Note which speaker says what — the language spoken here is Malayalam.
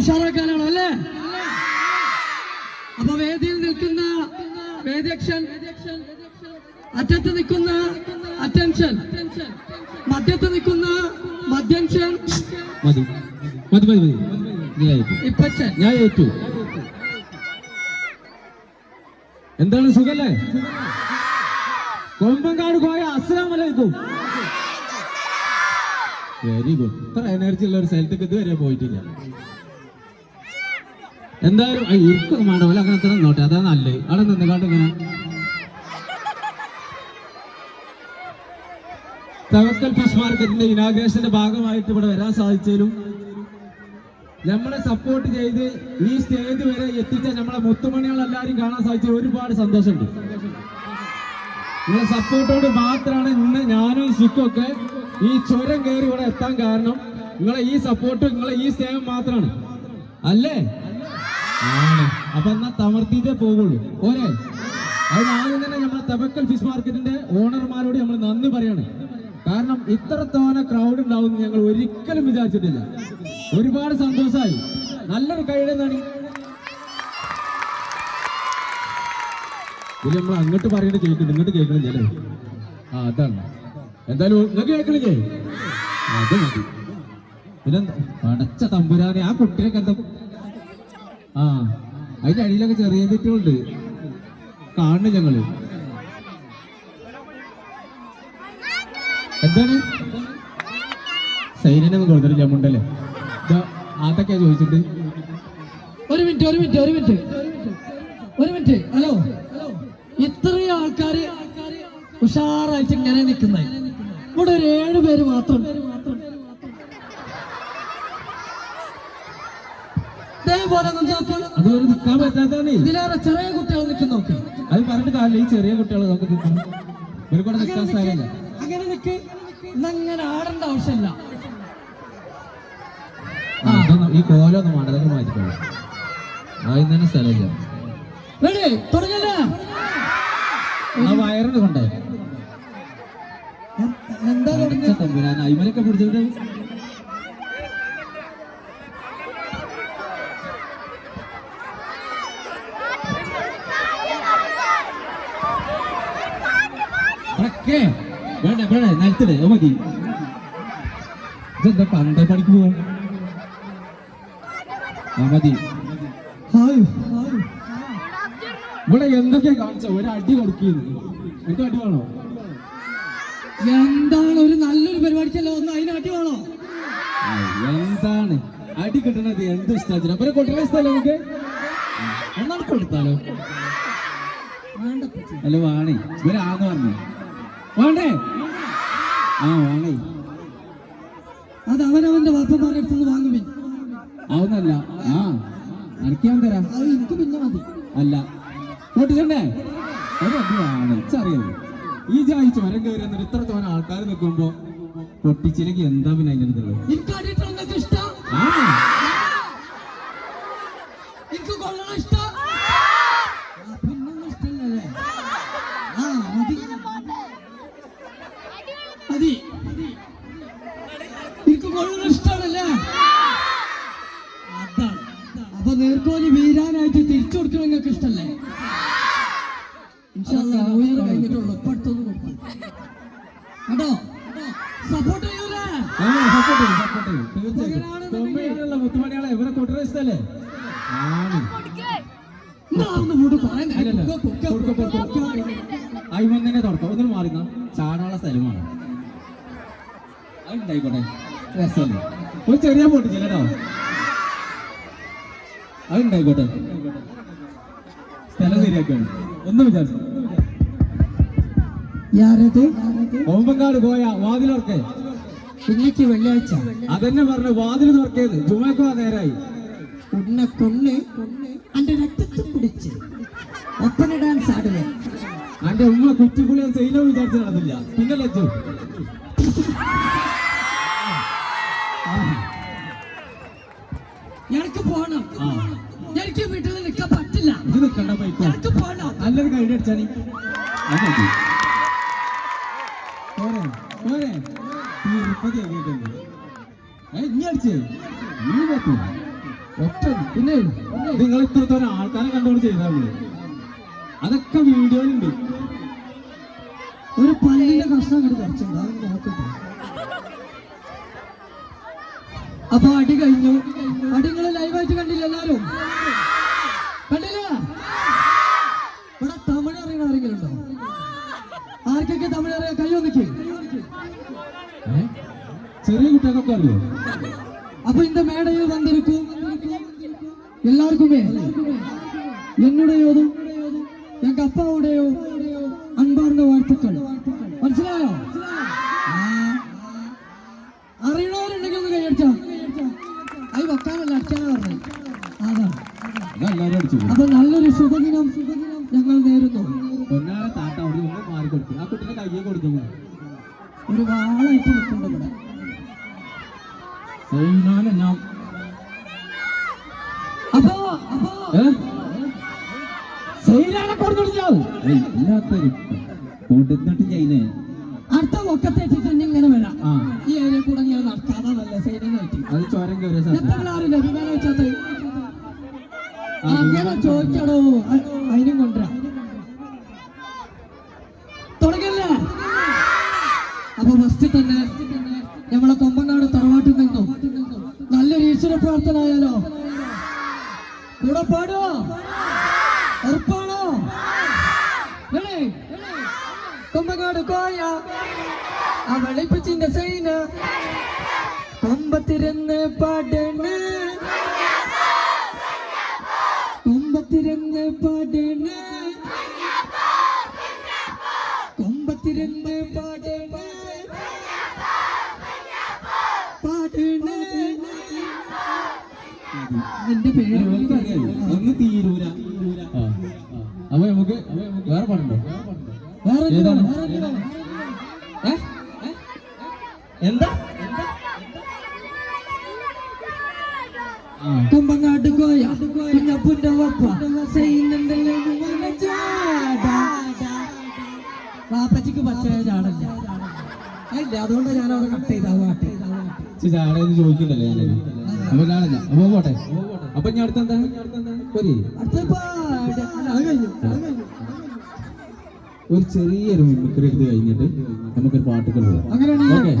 Speaker 1: ഉഷാറാക്കാനാണോ അല്ലേ അപ്പൊ വേദിയിൽ നിൽക്കുന്ന വേദ്യക്ഷൻ അറ്റത്ത് നിൽക്കുന്ന അറ്റൻഷൻ മധ്യത്ത് നിൽക്കുന്ന മധ്യൻഷൻ.
Speaker 2: മതി മതി മതി ഞാൻ ഏറ്റു. എന്താണ് സുഖല്ലേ? കൊമ്പങ്കാട് പോയ അസ്സലാമലൈക്കും. വെരി ഗുഡ് ഇത്ര എനർജി ഉള്ള ഒരു സ്ഥലത്തേക്ക് ഇതുവരെ പോയിട്ടില്ല. എന്തായാലും ഇരിക്കൊന്നും വേണ്ട പോലെ അങ്ങനെ തന്നെ നോട്ടെ. അതാ നല്ലത്. അവിടെ നിന്ന് നിന്നുകാണ്ട് ഇങ്ങനെ. തവക്കൽ ഫിഷ് മാർക്കറ്റിന്റെ ഇനാഗ്രേഷന്റെ ഭാഗമായിട്ട് ഇവിടെ വരാൻ സാധിച്ചാലും നമ്മളെ സപ്പോർട്ട് ചെയ്ത് ഈ സ്റ്റേജ് വരെ എത്തിച്ച നമ്മളെ മുത്തുമണികൾ എല്ലാവരും കാണാൻ സാധിച്ച ഒരുപാട് സന്തോഷമുണ്ട്. നിങ്ങളെ സപ്പോർട്ടോട് മാത്രമാണ് ഇന്ന് ഞാനും സിക്കൊക്കെ ഈ ചുരം കയറി ഇവിടെ എത്താൻ കാരണം നിങ്ങളെ ഈ സപ്പോർട്ട് നിങ്ങളെ ഈ സ്നേഹം മാത്രമാണ്. അല്ലേ? ആണ്. അപ്പൊ എന്നാ തമർത്തിയിട്ടേ പോകുള്ളൂ ഓരെ അതിന് ആദ്യം തന്നെ നമ്മളെ തബക്കൽ ഫിഷ് മാർക്കറ്റിന്റെ ഓണർമാരോട് നമ്മൾ നന്ദി പറയാണ്. കാരണം ഇത്രത്തോന ക്രൗഡ് ഉണ്ടാവും ഞങ്ങൾ ഒരിക്കലും വിചാരിച്ചിട്ടില്ല. ഒരുപാട് സന്തോഷമായി നല്ലൊരു കൈയുടെ എന്താണ് ഇതിൽ നമ്മൾ അങ്ങോട്ട് പറയുന്നത് കേൾക്കുന്നുണ്ട്. ഇങ്ങോട്ട് കേൾക്കണില്ല അല്ലേ ആ അതാണ്. എന്തായാലും നിങ്ങൾക്ക് കേൾക്കണില്ലേ? അത് മതി. പിന്നെ അടച്ച തമ്പുരാനെ ആ കുട്ടിയൊക്കെ എന്താ ആ അതിന്റെ അടിയിലൊക്കെ ചെറിയ തെറ്റുണ്ട് കാണുന്നു ഞങ്ങൾ. എന്താണ്? സൈനൊന്നും കൊടുത്തിട്ടില്ല മുണ്ടല്ലേ ഇതാ, അതൊക്കെ ചോദിച്ചിട്ട്.
Speaker 1: ഒരു മിനിറ്റ് ഒരു മിനിറ്റ് ഒരു മിനിറ്റ്. ഒരു മിനിറ്റ് ഹലോ. ഇത്രയും ആൾക്കാര് ഉഷാറായിട്ട് ഇങ്ങനെ നിൽക്കുന്നത് ഇവിടെ ഒരു ഏഴ് പേര് മാത്രം. ഇതേപോലെ അതൊരു
Speaker 2: അതുപോലെ നിൽക്കാൻ പറ്റാത്തതാണ്.
Speaker 1: ഇതിലേറെ ചെറിയ കുട്ടികൾ നിൽക്കുന്നു
Speaker 2: അത് പറഞ്ഞിട്ട് കാര്യമില്ല. ഈ ചെറിയ കുട്ടികൾ നമുക്ക് നിൽക്കണം ഇവർക്കൂടെ നിൽക്കാൻ സ്ഥലമില്ല
Speaker 1: അങ്ങനെ നിൽക്ക്. ഇന്നങ്ങനെ ആടേണ്ട ആവശ്യമില്ല.
Speaker 2: ഈ കോലൊന്നും അതൊക്കെ മാറ്റിക്കോളൂ. അതിന് തന്നെ സ്ഥലമില്ല.
Speaker 1: റെഡി തുടങ്ങല്ലേ?
Speaker 2: വയറിന് കൊണ്ടേ.
Speaker 1: എന്താ
Speaker 2: അയിമലൊക്കെ പിടിച്ചിട്ട് വേണ്ട വേണ്ട നിലത്തിടെ മതി. ഇതെന്താ പന്ത പണിക്ക് പോവാ? ആ മതി. ഇവിടെ എന്തൊക്കെയാ കാണിച്ച? ഒരു അടി കൊടുക്കുന്നു. എനിക്ക് അടി വേണോ?
Speaker 1: എന്താണ് ഒരു നല്ലൊരു പരിപാടിക്കല്ലോ ഒന്ന് അതിന് അടി വേണോ?
Speaker 2: എന്താണ്? അടി കിട്ടണത് എന്ത് ഇഷ്ടത്തിന് അപ്പൊ കൊണ്ടുവരുന്ന സ്ഥലം നമുക്ക്? ഒന്നാണ് കൊടുത്താലോ. അല്ല വാണേ. ഇവരാന്ന് പറഞ്ഞു. വേണ്ടേ ആ ഓൺലൈൻ
Speaker 1: അത് അവനവന്റെ വാപ്പമാരുടെ അടുത്തുനിന്ന് വാങ്ങുവിൻ.
Speaker 2: ആവുന്നല്ല ആ അനക്കാൻ തരാം.
Speaker 1: അത് എനിക്ക് പിന്നെ മതി.
Speaker 2: അല്ല. പൊട്ടിച്ചണ്ടേ വാണേ ഇച്ചറിയാമോ ഈ ജായി മരം കയറി എന്നിട്ട് ഇത്ര തോന്നെ ആൾക്കാർ നിൽക്കുമ്പോ പൊട്ടിച്ചില്ലെങ്കിൽ എന്താ പിന്നെ അതിന്റെ അടുത്തുള്ളത്
Speaker 1: എനിക്ക് ഇഷ്ടം? എനിക്ക് കൊള്ളണം ഇഷ്ടം? ആ, പിന്നൊന്നും ഇഷ്ടമല്ലല്ലേ ആ മതി എനിക്ക് കൊള്ളണം ഇഷ്ടമാണല്ലേ അതാണ് അപ്പൊ നേർക്കോലി കൊടുക്കണം നിങ്ങൾക്ക് ഇഷ്ടല്ലേ? ഇൻഷാല്ലാ, മാറി ചാടാള കഴിഞ്ഞിട്ടുള്ളൂ. ഇപ്പൊ അടുത്തൊന്നും കൊടുക്കും. കേട്ടോ സപ്പോർട്ട് ചെയ്യൂലേ?
Speaker 2: സപ്പോർട്ട് ചെയ്യും, ചെയ്യും. തീർച്ചയായിട്ടും. മുത്തുമണികളെ ഇവരെ കൊണ്ടുവരുന്ന ഇഷ്ടല്ലേ? ആണ്. അയിമന്നെ ഒന്നിന് മാറിന്ന ചാടാനുള്ള സ്ഥലമാണ്. അതുണ്ടായിക്കോട്ടെ രസമല്ലേ? ഒരു ചെറിയ പൊട്ടിച്ചില്ലട്ടോ അതുണ്ടായിക്കോട്ടെ സ്ഥലം ശരിയാക്കാണ് ഒന്ന് വിചാരിച്ചു. ഓമ്പങ്കാട് പോയ വാതിലോർക്കെ
Speaker 1: ഇന്നക്ക് വെള്ളിയാഴ്ച.
Speaker 2: അതെന്നെ പറഞ്ഞു വാതിൽ തുറക്കേത് ജുമക്കോ നേരായി.
Speaker 1: ഉന്നെ കൊണ്ണ് അന്റെ രക്തത്തിൽ പിടിച്ച്. ഒപ്പന ഡാൻസ് ആടുവേ
Speaker 2: അന്റെ ഉമ്മ കുറ്റിപ്പുളി ചെയ്യലോ വിചാരിച്ചു നടന്നില്ല. പിന്നെ ലജ്ജു. പോരെ പോരെ. നീ നിങ്ങൾ ഇത്രത്തോരം ആൾക്കാരെ കണ്ടുകൊണ്ട് ചെയ്താൽ മതി. അതൊക്കെ വീഡിയോയിലുണ്ട്.
Speaker 1: ഒരു പള്ളിയിലെ കഷ്ണം അങ്ങോട്ട് കുറച്ചുണ്ട് അപ്പൊ അടി കഴിഞ്ഞു. അടി നിങ്ങൾ ലൈവായിട്ട് കണ്ടില്ല എല്ലാരും
Speaker 2: കുട്ടികൾക്കൊക്കെ അറിയോ
Speaker 1: അപ്പൊ இந்த மேடையில் வந்திருக்கும் எல்லாருக்குமே என்னுடையதும் எங்க அப்பாவுடையோ அன்பார்ந்த வாழ்த்துக்கள் മനസ്സിലായോ ആ. അറിയണവരുണ്ടെങ്കിൽ ഒന്ന് കൈയടിച്ചോ അത് വെക്കാനല്ല അച്ഛനാ പറഞ്ഞു അതാണ്
Speaker 2: അതെല്ലാരും അടിച്ചു
Speaker 1: അപ്പൊ നല്ലൊരു ശുഭദിനം ഞങ്ങൾ നേരുന്നു
Speaker 2: പൊന്നാര താത്ത അവിടെ
Speaker 1: അപ്പൊ
Speaker 2: ഇല്ലാത്തൊരു കൊടുത്തിട്ട് ചെയ്യുന്നേ
Speaker 1: അടുത്ത ഇങ്ങനെ വരാം. ഈ ഏരിയ കൂടെ ഞാൻ നടക്കാതെ നല്ല സൈഡിനായിട്ട്
Speaker 2: അത് ചോരം കയറിയ
Speaker 1: എത്ര
Speaker 2: സ്ഥലം
Speaker 1: ആളില്ല അങ്ങനെ ചോദിക്കണോ അ- അതിനും കൊണ്ടുവരാം തുടങ്ങല്ലേ അപ്പൊ ഫസ്റ്റ് തന്നെ നമ്മളെ കൊമ്പങ്ങാട് തറവാട്ടിൽ നിന്നും നല്ലൊരു ഈശ്വര പ്രാർത്ഥന ആയാലോ കൂടെ പാടുവോ ഉറപ്പാണോ കുമ്പകാട് കോയ അവളിപ്പിച്ചിന്റെ വെളിപ്പിച്ചിന്റെ സൈന കൊമ്പത്തിരുന്ന് പാടണ് നിന്റെ പേര്.
Speaker 2: ഒന്ന് ആ. അപ്പൊ നമുക്ക് വേറെ പാടുണ്ടോ
Speaker 1: വേറെ
Speaker 2: ഏതാണ്?
Speaker 1: വേറെ എന്ത്. കൊമ്പങ്ങാട്ട് കോയ കുഞ്ഞപ്പുന്റെ വപ്പ ചെയ്യുന്നുണ്ടല്ലോ. വാപ്പച്ചിക്ക് പച്ച ചാടല്ല അല്ല അതുകൊണ്ട് ഞാൻ അവിടെ കട്ട് ചെയ്താ പാട്ട്
Speaker 2: ആളെന്ന് ചോദിക്കണ്ടല്ലോ ഞാനത് അപ്പൊ കാണില്ല അപ്പൊ പോട്ടെ. അപ്പൊ ഞാൻ അടുത്ത എന്താ? ഒരു ചെറിയൊരു മിമിക്രി എടുത്ത് കഴിഞ്ഞിട്ട് നമുക്കൊരു പാട്ടുകൾ പോകാം
Speaker 1: അങ്ങനെയാണെങ്കിൽ